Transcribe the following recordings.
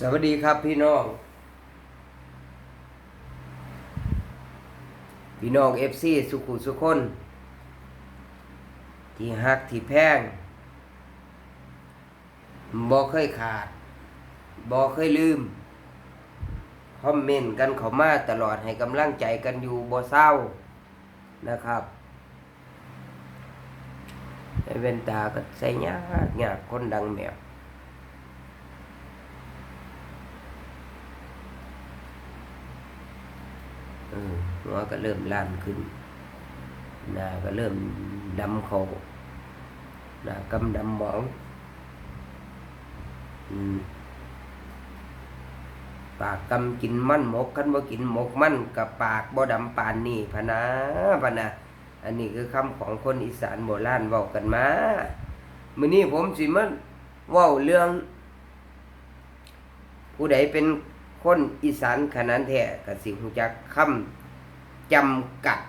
สวัสดีครับพี่น้อง พี่น้องเอฟซีสุขุสุคน ที่ฮักที่แพงบ่เคยขาดบ่เคยลืม คอมเมนต์กันเขามาตลอดให้กำลังใจกันอยู่บ่เศร้านะครับไอ้เวนตาก็ใส่ยากยากคนดังแมว เออ หัวก็เริ่มล้านขึ้นหน้าก็เริ่มดำเขาหน้ากำดำหมองปากกำกินมันหมกกันบ่กินหมกมันกับปากบ่ดำปานนี่พะนะพะนะอันนี้คือคำของคนอีสานโบราณเว้ากันมามื้อนี้ผมสิมาเว้าเรื่อง ผู้ใดเป็น คนอีสานขนาดแท้กสิฮู้จักคำจำกัด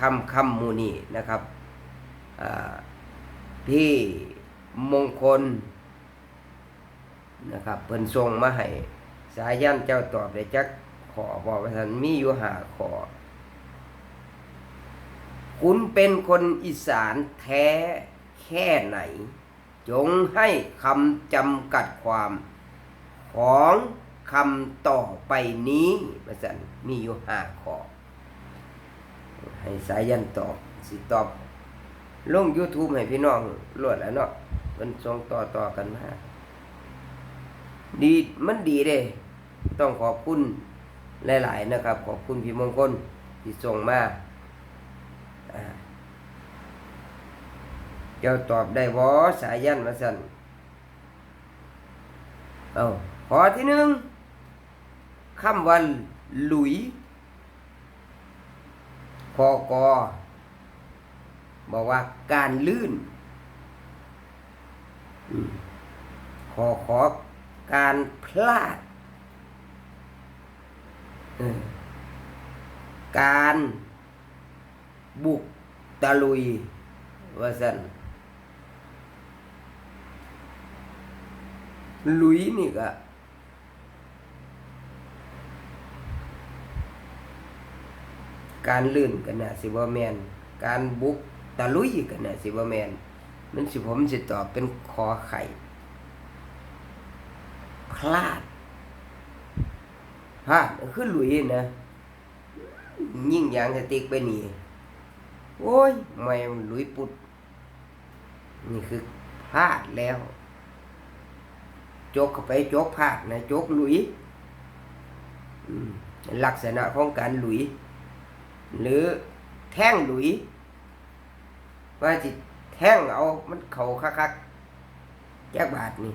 คำคำมูนี่นะครับพี่มงคลนะครับเพิ่นส่งมาให้สายันเจ้าตอบได้จักขอบอกว่าท่านมีอยู่หาขอ คุณเป็นคนอีสานแท้แค่ไหน จงให้คำจำกัดความ ของคำต่อไปนี้ประสันมีอยู่ห้าข้อ ให้สายันตอบสิตอบ ลง YouTube ให้พี่น้องรวดแล้วเนาะมันส่งต่อต่อกันมาดีมันดีเด้ ต้องขอบคุณหลาย ๆ นะครับ ขอบคุณพี่มงคลที่ส่งมาเจ้าตอบได้วอสายันมาสันเอา ขอที่หนึ่งคำว่าหลุยคอกอบอกว่าการลื่นขอขอการพลาด การบุกตะลุยว่าสันลุยนี่ก็ การลื่นกันนะสิบ่แมนการบุกตะลุยกันนะสิบ่แมนมันสิผมสิตอบเป็นคอไข่พลาดพลาดคือหลุยนะ ยิ่งยางสติกไปนี่โอ้ยไม่หลุยปุด นี่คือพลาดแล้ว จกเข้าไปจกพลาดนะ จกหลุยลักษณะของการหลุย หรือแท่งหลุย ว่าจิแท่งเอามันเขาคักๆยักบาทนี่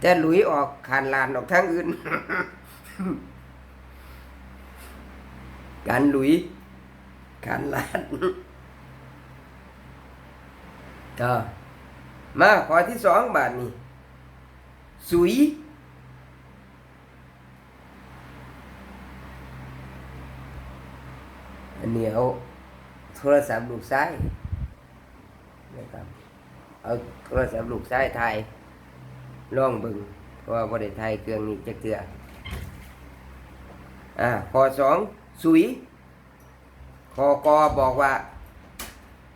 แต่หลุยออกขานลานออกทางอื่น การหลุยขานลานก็มาขอที่สองบาทนี่สุย อันนี้เอาโทรศัพท์ลูกซ้ายนะครับ เอาโทรศัพท์ลูกซ้ายถ่ายลองบึงเพราะว่าบริไทยเครื่องนี้จะเกลืออ่าข้อสองสุยข้อกอบอกว่า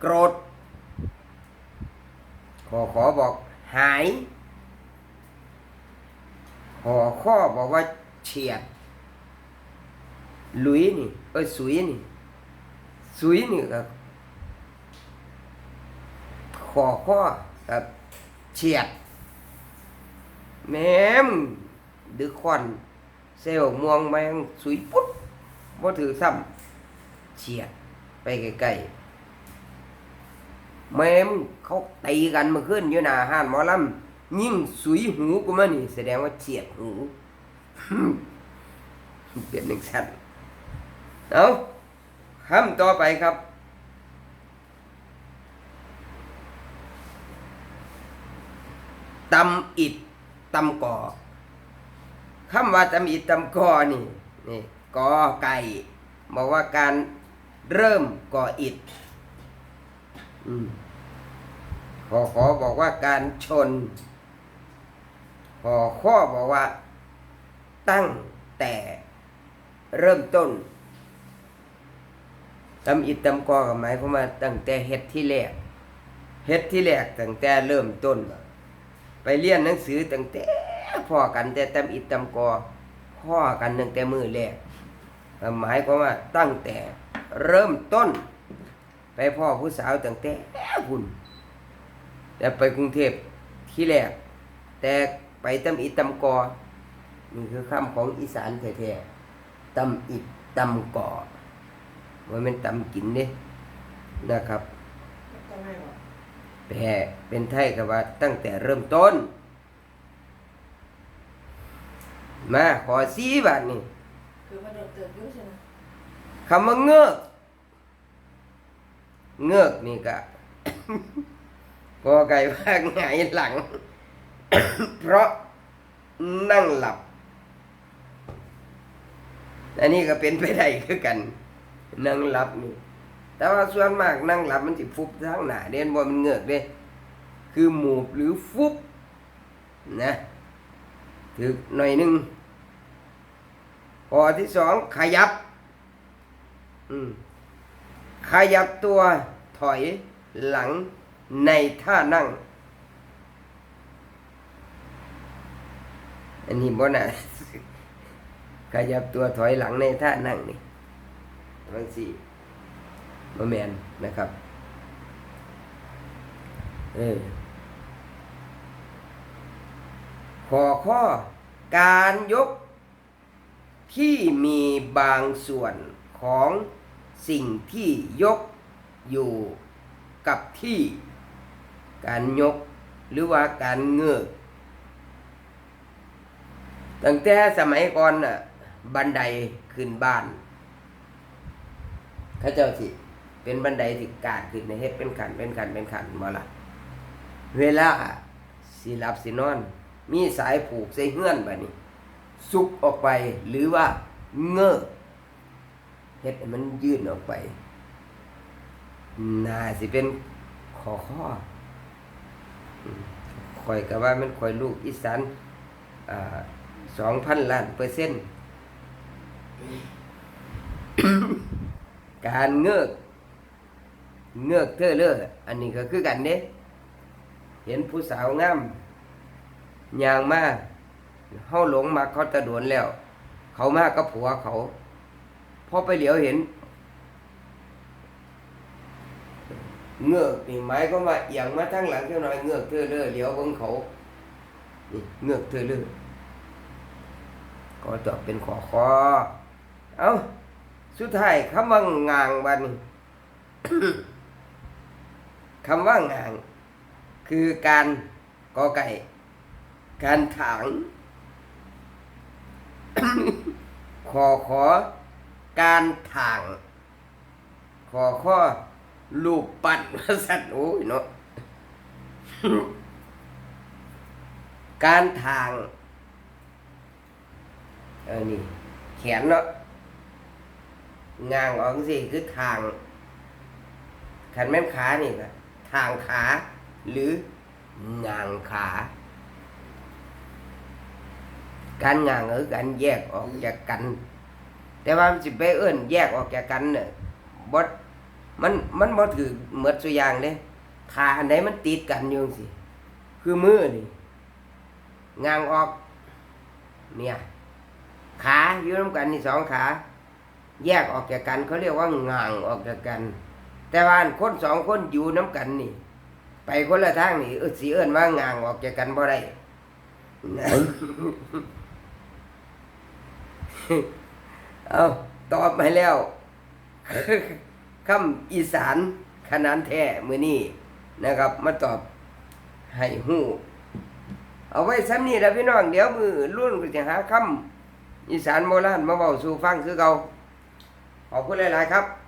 โกรธข้อขอบอกหายข้อข้อบอกว่าเฉียดลุยนี่เอ้ยสุยนี่ สุยนี่ครับขอข้อกับเฉียด แม่มดึกควันเซลล์ม่วงแมงสุยปุ๊ดบ่ถือซ้ำเฉียดไปไกลๆแม่มเขาตีกันเมื่อคืนอยู่หน้าห้านหมอลำยิ่งสุยหูกูมานี่ แสดงว่าเฉียดหูเปลี่ยนหนึ่งสั้นเอา คำต่อไปครับ ตำอิดตำก่อคำว่าตำอิดตำก่อนี่นี่กอไก่บอกว่าการเริ่มก่ออิดอขอขอบอกว่าการชนพอข้อบอกว่า ตั้งแต่เริ่มต้น ตำอิดตำกอกับหมายความว่าตั้งแต่เฮ็ดที่แรกเฮ็ดที่แรกตั้งแต่เริ่มต้น ไปเรียนหนังสือตั้งแต่พ่อกันแต่ตำอิดตำกอพ่อกันตั้งแต่มือแรกหมายความว่าตั้งแต่เริ่มต้น ไปพ่อผู้สาวตั้งแต่หุ่นแต่ไปกรุงเทพที่แรก แต่ไปตำอิดตำกอนี่คือคำของอีสานแท้ๆตำอิดตำกอ ว่ามันตำกินเด้นะครับต้องให้บอกแปลเป็นไทยกับว่าตั้งแต่เริ่มต้น มาขอสีบาทนี่คือว่าโดนเติมยุ่ใช่ไหมคำว่าเงือกเงือกนี่ก็กอไก่ว่าหงายหลัง เพราะนั่งหลับ อันนี้ก็เป็นไปได้คือกัน นั่งหลับนี่แต่ว่าส่วนมากนั่งหลับมันสิฟุบทางหน้าเด่นบ่มันเงือกเด้คือหมูบหรือฟุบนะถึกหน่อยหนึงข้อที่สองขยับอืมขยับตัวถอยหลังในท่านั่ง อันนี้บ่นะขยับตัวถอยหลังในท่านั่งนี่ บางสี่บ่แมนนะครับ เออขอข้อการยกที่มีบางส่วนของสิ่งที่ยกอยู่กับที่ การยกหรือว่าการเงือกตั้งแต่สมัยก่อนน่ะบันไดขึ้นบ้าน เขาเจ้าสิ เป็นบันไดที่กาดขึ้นในเฮ็ดเป็นขันเป็นขันเป็นขันมาละเวลาสิหลับสินอน มีสายผูกใส่เฮือนแบบนี้ซุกออกไปหรือว่าเงือเฮ็ดมันยื่นออกไป น่าสิเป็นขอข้ออืมข่อยก็ว่ามันข่อยลูกอีสานสองพันล้านเปอร์เซ็นต์ การเงือกเงือกเธอเลออันนี้ก็คือกันเด้เห็นผู้สาวงามยางมาเฮาหลงมาเขาตะโดนแล้ว เขามากับผัวเขาพอไปเหลียวเห็น เงือกนี่หมายก็ว่าเอียงมาทางหลังเท่าน้อยเงือกเธอเลอเหลียวบิ่งเขาเงือกเธอเลอก็ตอบเป็นขอคอเอา สุดท้ายคำว่างางบันคำว่างาง คือการกอไก่ การถางขอขอ การถาง ขอข้อลูกปั้นว่าสัตว์โอ้ยเนาะการทาง เออนี่ แขนเนาะ งางออกสิคือทางขันแม่นขานี่ก็ทางขา หรืองางขา การงางคือการแยกออกจากกัน แต่ว่ามันสิไปเอื้นแยกออกจากกันเนี่ยบดมันมันบ่ถือเหมือนสุอย่างเด้ขาอันไหนมันติดกันอยู่สิคือมือนี่งางออก เนี่ย ขาอยู่ร่วมกันนี่สองขา แยกออกจากกันเขาเรียกว่างางออกจากกัน แต่ว่าคนสองคนอยู่น้ำกันนี่ ไปคนละทางนี่เออสีเอิ้นว่างางออกจากกันบ่ได้เอาตอบมาแล้วคำอีสานขนานแท้มือนี้นะครับ มาตอบให้หู้เอาไว้ซ้ำนี่แล้วพี่น้องเดี๋ยวมือรุ่นก็จะหาคำอีสานโบราณมาเบาสู่ฟังคือเก่า ขอบคุณหลาย ๆ ครับ